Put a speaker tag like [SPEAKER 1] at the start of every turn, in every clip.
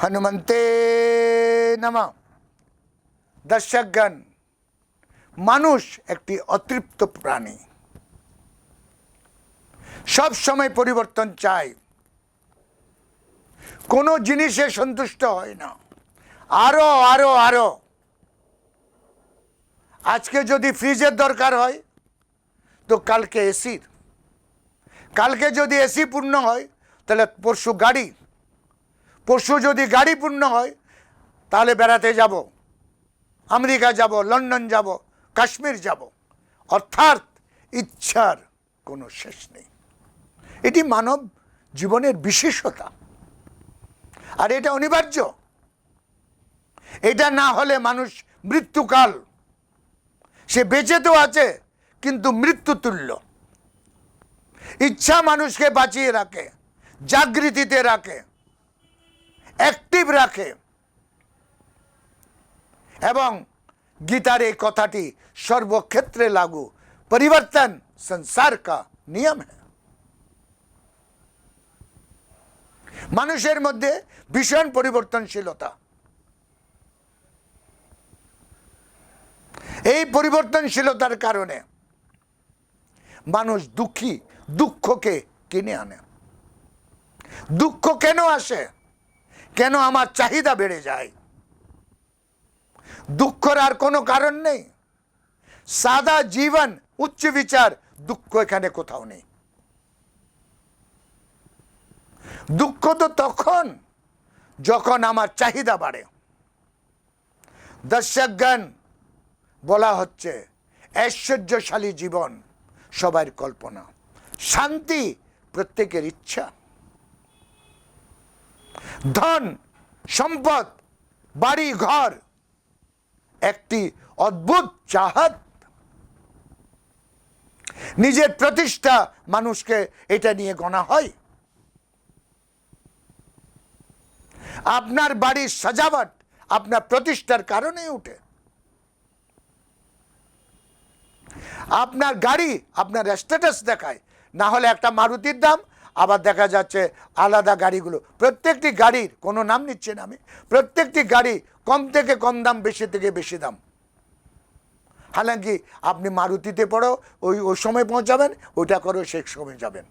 [SPEAKER 1] হনুমন্তে নম দর্শকগণ মানুষ একটি অতৃপ্ত প্রাণী। সব সময় পরিবর্তন চায় কোনো জিনিসে সন্তুষ্ট হয় না। আরও আরও আরও। আজকে যদি ফ্রিজের দরকার হয়, তো কালকে এসির। কালকে যদি এসি পূর্ণ হয়, তাহলে পরশু গাড়ি। পরশু যদি গাড়ি পূর্ণ হয়, তাহলে বেড়াতে যাব। আমেরিকা যাব, লন্ডন যাব, কাশ্মীর যাব। অর্থাৎ ইচ্ছার কোনো শেষ নেই। এটি মানব জীবনের বিশেষতা। আর এটা অনিবার্য। এটা না হলে মানুষ মৃত্যুকাল। সে বেঁচে তো আছে, কিন্তু মৃত্যু তুল্য। ইচ্ছা মানুষকে বাঁচিয়ে রাখে, জাগৃতিতে রাখে অ্যাক্টিভ রাখে। এবং গীতার এই কথাটি সর্বক্ষেত্রে লাগু। পরিবর্তন সংসার কা নিয়ম है মানুষের মধ্যে ভীষণ পরিবর্তনশীলতা। এই পরিবর্তনশীলতার কারণে মানুষ দুঃখী, দুঃখকে কিনে আনে। দুঃখ কেন আসে? কেন আমার চাহিদা বেড়ে যায়? দুঃখর আর কোনো কারণ নেই। সাদা জীবন, উচ্চ বিচার, দুঃখ এখানে কোথাও নেই। দুঃখ তো তখন যখন আমার চাহিদা বাড়ে। দর্শকগণ বলা হচ্ছে, ঐশ্বর্যশালী জীবন সবার কল্পনা। শান্তি প্রত্যেকের ইচ্ছা। ধন, সম্পদ, বাড়ি, ঘর, একটি অদ্ভুত চাহাত। নিজের প্রতিষ্ঠা মানুষকে এটা নিয়ে গণা হয়। আপনার বাড়ির সাজাবট আপনার প্রতিষ্ঠার কারণে উঠে। আপনার গাড়ি আপনার স্ট্যাটাস দেখায়। না হলে একটা মারুতির দাম, আবার দেখা যাচ্ছে আলাদা গাড়িগুলো। প্রত্যেকটি গাড়ির, কোনো নাম নিচ্ছে না আমি, প্রত্যেকটি গাড়ি কম থেকে কম দাম, বেশি থেকে বেশি দাম। হালাকি আপনি মারুতিতে পড়ো, ওই ওই সময় পৌঁছাবেন, ওইটা করেও সে সময় যাবেন।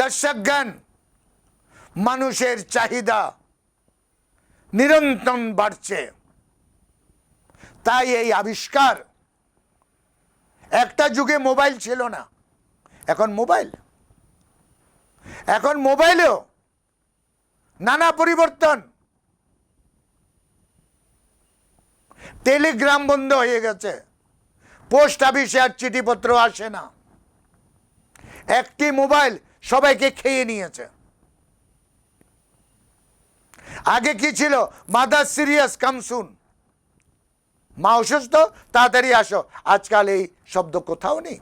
[SPEAKER 1] দর্শকগণ, মানুষের চাহিদা নিরন্তর বাড়ছে। তাই এই আবিষ্কার একটা যুগে মোবাইল ছিল না, এখন মোবাইল। এখন মোবাইলেও নানা পরিবর্তন। টেলিগ্রাম বন্ধ হয়ে গেছে, পোস্ট অফিসে আর চিঠিপত্র আসে না। একটি মোবাইল সবাইকে খেয়ে নিয়েছে। আগে কি ছিল? Mother serious come soon. মা অসুস্থ, তাড়াতাড়ি আসো। আজকাল এই শব্দ কোথাও নেই।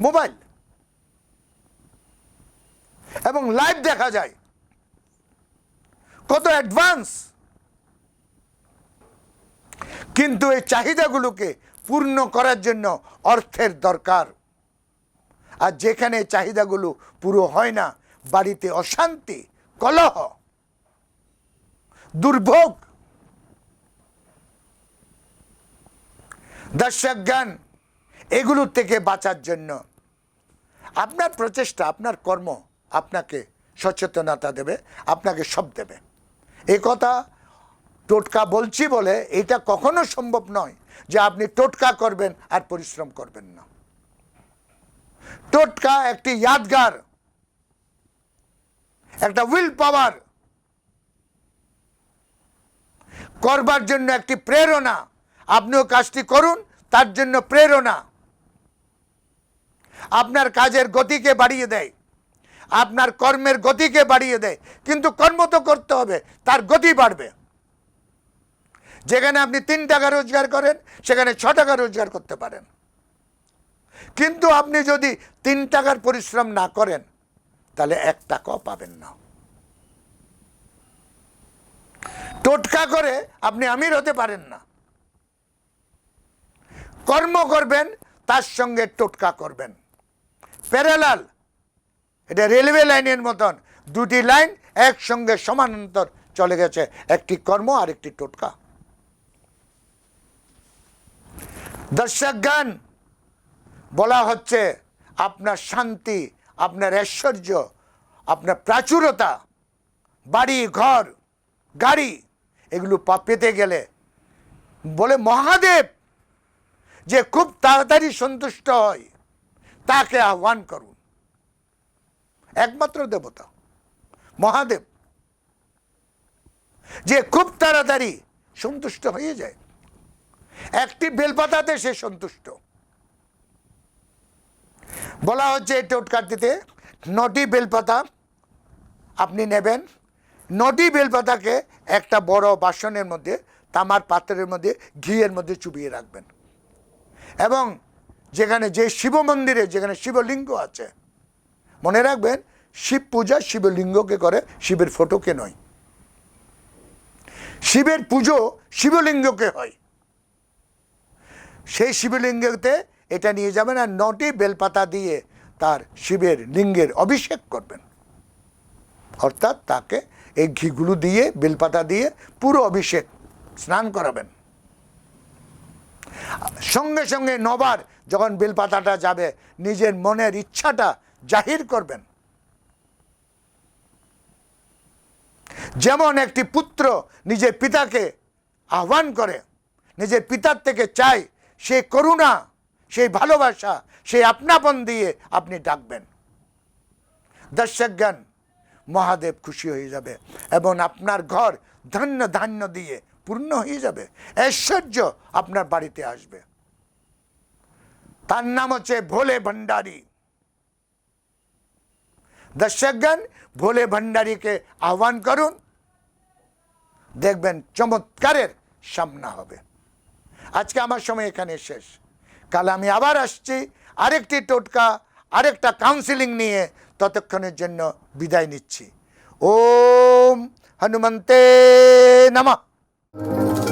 [SPEAKER 1] মোবাইল। এবং লাইভ দেখা যায়। কত অ্যাডভান্স। কিন্তু এই চাহিদাগুলোকে পূর্ণ করার জন্য অর্থের দরকার। আর যেখানে চাহিদাগুলো পুরো হয় না, বাড়িতে অশান্তি, কলহ, দুর্ভোগ দর্শকগণ এগুলোর থেকে বাঁচার জন্য। আপনার প্রচেষ্টা, আপনার কর্ম আপনাকে সচেতনতা দেবে, আপনাকে সব দেবে। এই কথা টোটকা বলছি বলে এটা কখনো সম্ভব নয় যে আপনি টোটকা করবেন আর পরিশ্রম করবেন না। টোটকা একটি ইয়াদগার, একটা উইল পাওয়ার, করবার জন্য একটি প্রেরণা। আপনিও কাজটি করুন তার জন্য প্রেরণা। আপনার কাজের গতিকে বাড়িয়ে দেয়। আপনার কর্মের গতিকে বাড়িয়ে দেয়। কিন্তু কর্ম তো করতে হবে, তার গতি বাড়বে। যেখানে আপনি তিন টাকা রোজগার করেন, সেখানে ছ টাকা রোজগার করতে পারেন। কিন্তু আপনি যদি তিন টাকার পরিশ্রম না করেন, তাহলে এক টাকাও পাবেন না। টোটকা করে আপনি আমির হতে পারেন না। কর্ম করবেন, তার সঙ্গে টোটকা করবেন। প্যারালাল, এটা রেলওয়ে লাইনের মতন, দুটি লাইন একসঙ্গে সমানান্তর চলে গেছে, একটি কর্ম আর একটি টোটকা। দর্শকগণ বলা হচ্ছে আপনার শান্তি, আপনার ঐশ্বর্য, আপনার প্রাচুরতা, বাড়ি, ঘর, গাড়ি, এগুলো পেতে গেলে বলে মহাদেব যে খুব তাড়াতাড়ি সন্তুষ্ট হয়, তাকে আহ্বান করুন। একমাত্র দেবতা, মহাদেব, যে খুব তাড়াতাড়ি সন্তুষ্ট হয়ে যায়। একটি বেলপাতাতে সে সন্তুষ্ট। বলা হচ্ছে এই টোটকাটিতে, নটি বেলপাতা আপনি নেবেন। নটি বেলপাতাকে একটা বড় বাসনের মধ্যে, তামার পাত্রের মধ্যে, ঘিয়ের মধ্যে চুবিয়ে রাখবেন। এবং যেখানে যে শিব মন্দিরে, যেখানে শিবলিঙ্গ আছে, মনে রাখবেন, শিব পূজা শিবলিঙ্গকে করে, শিবের ফটোকে নয়। শিবের পুজো শিবলিঙ্গকে হয়। সেই শিবলিঙ্গতে এটা নিয়ে যাবেন আর নটি বেলপাতা দিয়ে তার শিবের লিঙ্গের অভিষেক করবেন। অর্থাৎ তাকে এই ঘিগুলো দিয়ে, বেলপাতা দিয়ে পুরো অভিষেক স্নান করাবেন। সঙ্গে সঙ্গে নবার যখন বেলপাতাটা যাবে, নিজের মনের ইচ্ছাটা জাহির করবেন। যেমন একটি পুত্র নিজের পিতাকে আহ্বান করে, নিজের পিতার থেকে চাই সে করুণা সেই ভালোবাসা সেই আপনাপন দিয়ে আপনি ডাকবেন। দর্শকগণ, মহাদেব খুশি হয়ে যাবে এবং আপনার ঘর ধন্য ধান্য দিয়ে পূর্ণ হয়ে যাবে। ঐশ্বর্য আপনার বাড়িতে আসবে। তার নাম হচ্ছে ভোলে ভণ্ডারী দর্শকগণ, ভোলে ভণ্ডারীকে আহ্বান করুন। দেখবেন চমৎকারের সামনা হবে। আজকে আমার সময় এখানে শেষ। কাল আমি আবার আসছি আরেকটি টোটকা, আরেকটা কাউন্সিলিং নিয়ে ততক্ষণের জন্য বিদায় নিচ্ছি। ওম হনুমন্তে নমঃ। you